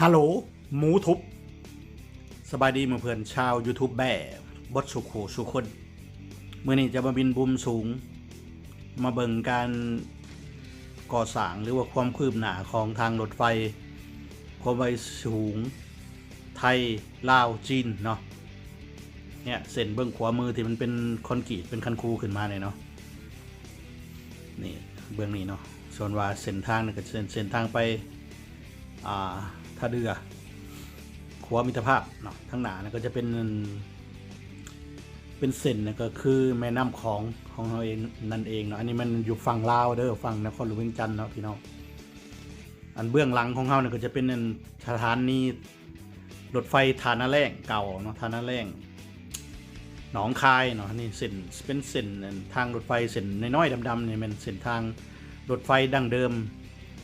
ฮัลโหลหมูทุบ สบายดีเมื่อเพื่อนชาว YouTube แบ่บดสุขโขสุคนเมื่อนี้จะมาบินบุมสูง มาเบิ่งการก่อสร้างหรือว่าความคืบหน้าของทางรถไฟ ความไวสูง ไทย ลาว จีน เนาะเนี่ยเส้นเบื้องขวามือที่มันเป็นคอนกรีตเป็นคันคูขึ้นมาเนี่ยเนาะนี่เบื้องนี้เนาะส่วนว่าเส้นทางนี่ก็เส้นเส้นทางไปอ่า ท่าเรือขวามิตรภาพเนาะทั้งหนานะก็จะเป็น เป็นเส้นนะก็คือแม่น้ำของของเราเองนั่นเองเนาะอันนี้มันอยู่ฝั่งลาวเด้อฝั่งนครหลวงเวียงจันทน์เนาะพี่น้องอันเบื้องหลังของเขาเนี่ยก็จะเป็นสถานีรถไฟฐานะแรงเก่าเนาะฐานะแรงหนองคายเนาะนี่เส้นเป็นเส้นทางรถไฟเส้นน้อยๆดำๆเนี่ยมันเส้นทางรถไฟดั้งเดิม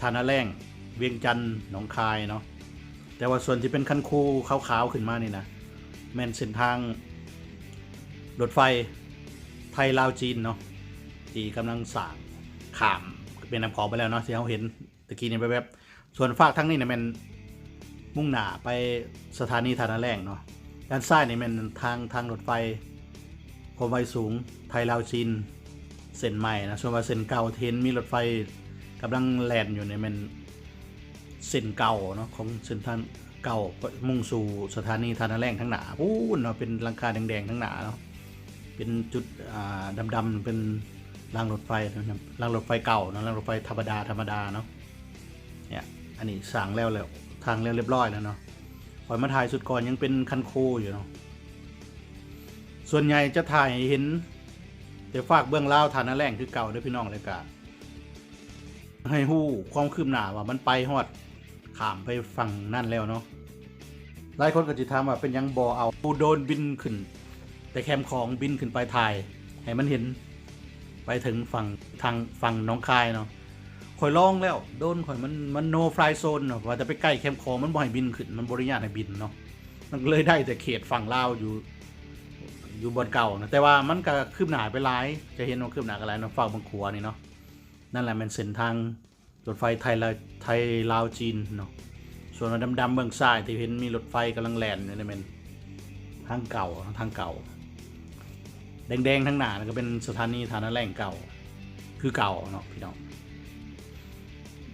ฐานะแรงเวียงจันทน์หนองคายเนาะ แต่ว่าส่วนที่เป็นคันคูขาวๆขึ้นมานี่นะแม่นเส้นทางรถไฟไทยลาวจีนเนาะที่กำลังสางขามเป็นน้ำขอไปแล้วเนาะที่เราเห็นตะกี้นี่แวบๆส่วนฝากทั้งนี้เนี่ยมันมุ่งหน้าไปสถานีทานาแรงเนาะด้านซ้ายนี่มันทางทางรถไฟความไวสูงไทยลาวจีนเส้นใหม่นะส่วนว่าเส้นเก่าเทนมีรถไฟกำลังแล่นอยู่เนี่ยมัน เส้นเก่าเนาะของเส้นทางเก่ามุ่งสู่สถานีทานาแรงทั้งหนาปู้นเนาะเป็นลังคาแดงๆทั้งหนาเนาะเป็นจุดอ่าดำๆเป็นรางรถไฟนะครับรางรถไฟเก่าเนาะรางรถไฟธรรมดาธรรมดาเนาะเนี่ยอันนี้สั่งแล้วแล้วทางแล้วเรียบร้อยแล้วเนาะปล่อยมาถ่ายสุดก่อนยังเป็นคันโคอยู่เนาะส่วนใหญ่จะถ่ายห้เห็นแต่ฝากเบื้องล่าวทานาแรงคือเก่าด้วยพี่น้องเลยกะให้หู้ความคืบหน้าว่ามันไปฮอด ขามไปฝั่งนั่นแล้วเนาะหลายคนก็จะถามว่าเป็นยังบอเอาปูโดนบินขึ้น แต่แคมของบินขึ้นไปถ่าย ให้มันเห็นไปถึงฝั่งทางฝั่งน้องคายเนาะข่อยลองแล้ว โดนข่อยมันมันโนฟลายโซนเนาะว่าจะไปใกล้แคมของมันบ่ให้บินขึ้นมันบริญาตให้บินเนาะมันเลยได้แต่เขตฝั่งลาวอยู่ อยู่บนเก่านะแต่ว่ามันก็คืบหน้าไปหลาย จะเห็นว่าคืบหน้ากันหลายเนาะฝั่งบางขัวนี่เนาะนั่นแหละมันเส้นทาง รถไฟไทยลาวไทยลาวจีนเนาะส่วนดำๆเบื้องซ้ายที่เห็นมีรถไฟกำลังแล่นอยู่นี่เป็นทางเก่าทางเก่า แดงๆทั้งหน้านก็เป็นสถานีฐานะแรงเก่า คือเก่าเนาะพี่น้อง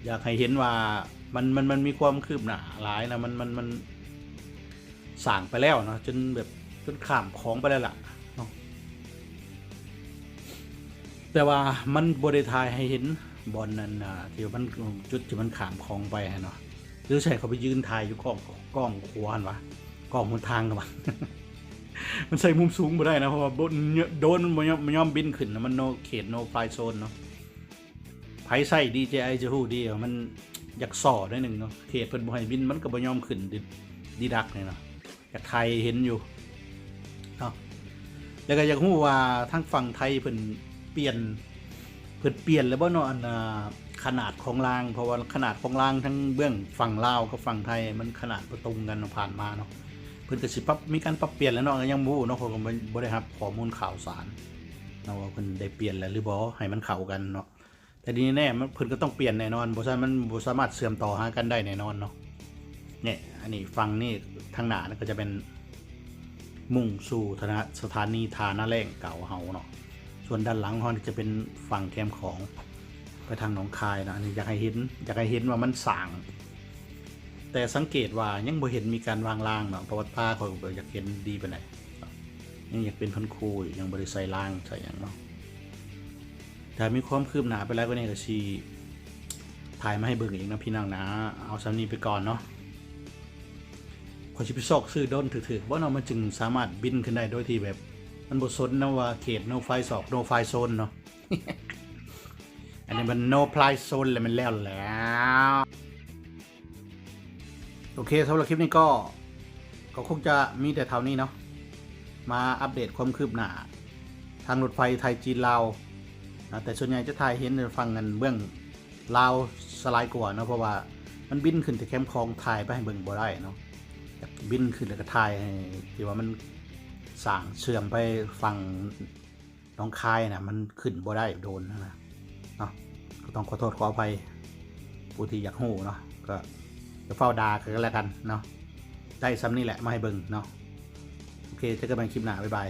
อยากให้เห็นว่ามันมันมันมีความคืบหน้าหลายนะมันมันมันสั่งไปแล้วเนาะจนแบบจนข้ามของไปแล้วล่ะเนาะแต่ว่ามันบริทายให้เห็น บอลนั้นนะที่มันจุดที่มันขามคลองไปเนาะหรือใช่เขาไปยืนถ่ายอยู่กล้องกล้องขวานวะกล้องบนทางกันวะมันใส่มุมสูงไม่ได้นะเพราะว่าบนโดนมันย่อมย่อมบินขึ้นนะมันโนเขตโนฟลายโซนเนาะไผใส่ DJI จะฮู้ดีว่ามันอยากสอได้หนึ่งเนาะเขตเพิ่นบ่ให้บินมันก็บ่ยอมขึ้นดิดีดักเนี่ยเนาะอยากไทยเห็นอยู่เนาะแล้วก็อยากฮู้ว่าทางฝั่งไทยเพิ่นเปลี่ยน พิ่นเปลี่ยนแล้วบ่เนาะอันน่ะขนาดของราง เพราะว่าขนาดของรางทั้งเบื้องฝั่งลาวกับฝั่งไทยมันขนาดบ่ตรงกันผ่านมาเนาะเพิ่นก็สิปรับมีการปรับเปลี่ยนแล้วเนาะก็ยังบ่รู้เนาะผมก็บ่ได้รับข้อมูลข่าวสารเนาะว่าเพิ่นได้เปลี่ยนแล้วหรือบ่ให้มันเข้ากันเนาะแต่ทีนี้แน่มันเพิ่นก็ต้องเปลี่ยนแน่นอนบ่ซั่นมันบ่สามารถเชื่อมต่อหากันได้แน่นอนเนาะเนี่ยอันนี้ฝั่งนี้ทางหน้านี่ก็จะเป็นมุ่งสู่ธนสถานีทานาแรงเก่าเฮาเนาะ ส่วนด้านหลังห้องจะเป็นฝั่งแคมของไปทางหนองคายนะอันนี้อยากให้เห็นอยากให้เห็นว่ามันสาง แต่สังเกตว่ายังบ่เห็นมีการวางรางเนาะเพราะว่าผ้าเขาก็อยากเห็นดีไปไหนยังอยากเป็นพันคูอยู่ยังบริใส่างใส่อย่างเนาะแต่มีความคืบหน้าไปแล้วก็เนี่ยก็ชีถ่ายมาให้เบิ่งอีกนะพี่น้องนะ เอาสำนีไปก่อนเนาะขอชิไปซอกซื้อด้นถือๆว่าเนาะมันจึงสามารถบินขึ้นได้โดยที่แบบ มันบทสนนะว่าเขต no fly สอบ no fly zone เนาะอันนี้มัน no fly zone เลยมันแล้วแล้ว โอเคสำหรับคลิปนี้ก็ก็คงจะมีแต่เท่านี้เนาะมาอัปเดตความคืบหน้า ทางรถไฟไทยจีนลาวนะแต่ส่วนใหญ่จะถ่ายเห็นฟังกันเบื้องลาวสไลด์กว่าเนาะเพราะว่ามันบินขึ้นแต่แคมป์คลองถ่ายไปให้เบิ่งบ่ได้เนาะบินขึ้นแล้วก็ถ่ายให้ที่ว่ามัน สั่งเชื่อมไปฟังน้องคายนะมันขึ้นบ่ได้โดนนะเนาะก็ต้องขอโทษขออภัยผู้ที่อยากหูเนาะก็จะเฝ้าดากันแล้วกันเนาะได้ซ้ำนี่แหละมาให้เบิ่งเนาะโอเคเจอกันใหม่คลิปหน้าบ๊ายบาย